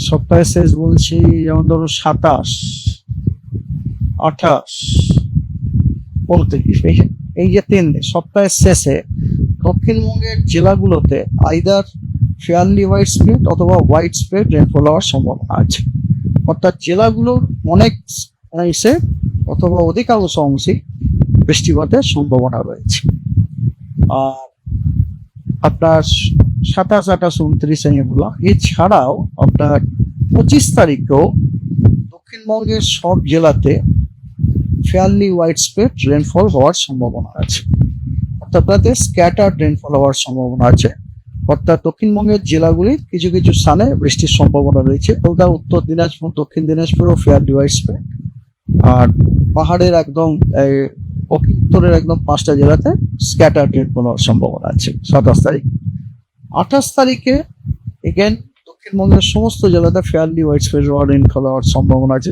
সপ্তাহে শেষ বলছি যেমন ধরো সাতাশ, আঠাশ উনত্রিশ এই- যে তিন সপ্তাহের শেষে দক্ষিণবঙ্গের জেলাগুলোতে আইদার ফেয়ারলি হোয়াইট স্প্রেড অথবা হোয়াইট স্প্রেড রেনফল হওয়ার সম্ভাবনা আছে। অর্থাৎ জেলাগুলোর অনেক অংশে অথবা অধিকাংশ অংশে বৃষ্টিপাতের সম্ভাবনা রয়েছে। আর আপনার সাতাশ, আঠাশ, উনত্রিশ আমি এছাড়াও আপনার পঁচিশ তারিখেও দক্ষিণবঙ্গের সব জেলাতে ফেয়ারলি ওয়াইড স্প্রেড রেনফল হওয়ার সম্ভাবনা আছে। অর্থাৎ তাতে স্ক্যাটার রেনফল হওয়ার সম্ভাবনা আছে। অর্থাৎ দক্ষিণবঙ্গের জেলাগুলির কিছু কিছু স্থানে বৃষ্টির সম্ভাবনা রয়েছে। ওটা উত্তর দিনাজপুর, দক্ষিণ দিনাজপুরও ফেয়ারলি ওয়াইড স্প্রেড আর পাহাড়ের একদম উত্তরের একদম পাঁচটা জেলাতে স্ক্যাটার রেনফল হওয়ার সম্ভাবনা আছে। সাতাশ তারিখ। আঠাশ তারিখে এগেন দক্ষিণবঙ্গের সমস্ত জেলাতে ফেয়ারলি ওয়াইড স্প্রেড রেনফল হওয়ার সম্ভাবনা আছে।